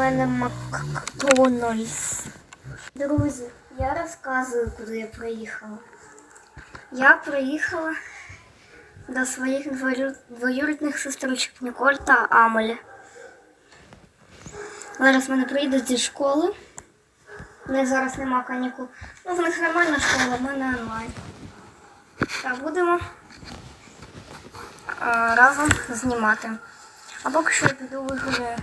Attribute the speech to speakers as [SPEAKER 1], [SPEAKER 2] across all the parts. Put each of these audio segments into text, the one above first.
[SPEAKER 1] мене Макдональдс. Друзі, я розказую, куди я приїхала. Я приїхала до своїх двою- двоюрідних сестричок Ніколь та Амелі. Зараз вони приїдуть зі школи. У них зараз нема канікул. Ну, в них нормальна школа, в мене онлайн. Та будемо а, разом знімати. А поки що я піду вигуляю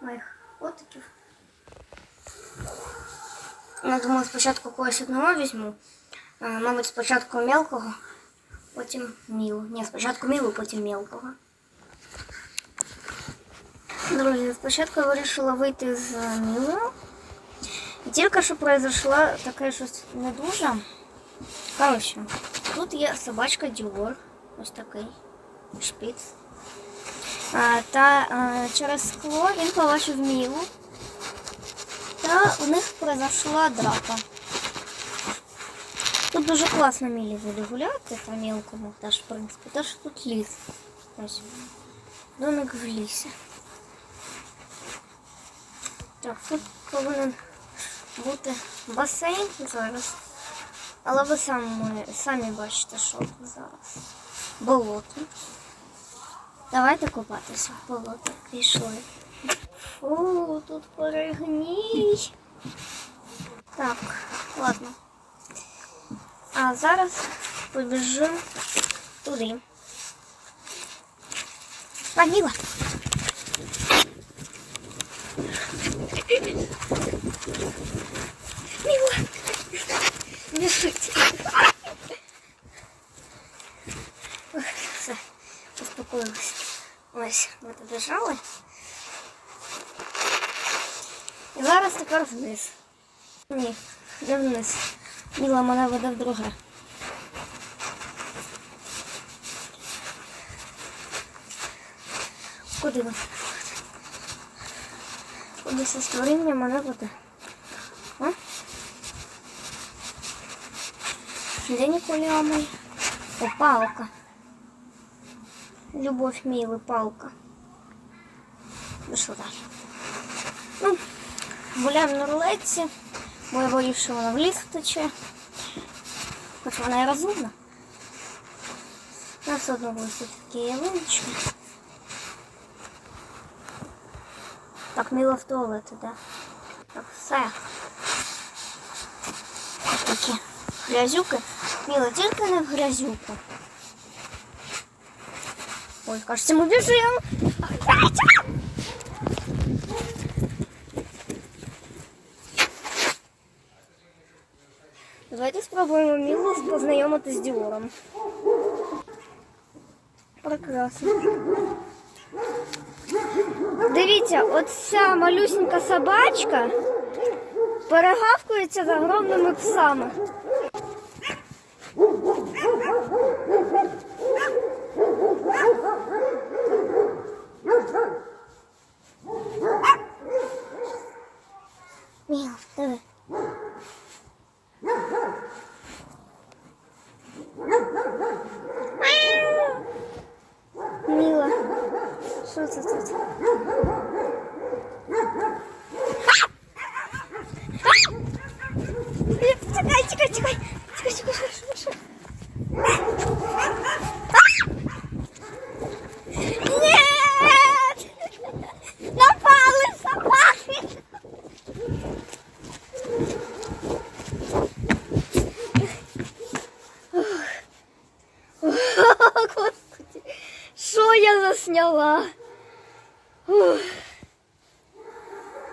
[SPEAKER 1] моїх котиків. Я думаю, спочатку когось одного візьму. А, Мабуть, спочатку мелкого, потім мілу. Ні, спочатку мілу, потім мелкого. Друзі, спочатку я вирішила вийти з Мілою. І тільки що произошло таке щось не дуже. Коротше, тут є собачка Дювор. Ось такий шпіц. Та через скло він побачив Мілу. Та у них произошла драка. Тут дуже класно Мілі буде гуляти по мілкому, теж, в принципі, теж тут ліс. Ось. Домик в лісі. Так, тут повинен бути басейн зараз. Але ви самі, самі бачите, що тут зараз. Болото. Давайте купатися в болото. Пішли. Фу, тут перегній. Так, ладно. А зараз побіжимо туди. Паніла. Ось, ми добіжали. І зараз тепер вниз. Ні, не вниз. Міла мене веде в друге. Куди ви? Куди це створіння мене веде? А? Де Ніколя мой? О, палка. Любовь милый, палка. Ну що далі? Ну, гуляємо на рулетці, бо я що вона в ліс втече. Хоч вона і розумна. У нас одно будуть такі ялиночки. Так, мило в туалет іде. Так, все. Ось такі грязюки. Міло, тільки не в грязюку. Ой, кажется, мы бежим. Давайте спробуємо Мілу познайомити з Діором. Прекрасно. Дивіться, оця малюсенька собачка перегавкується за огромними псами. フレーズ! Господи, що я засняла? Ух.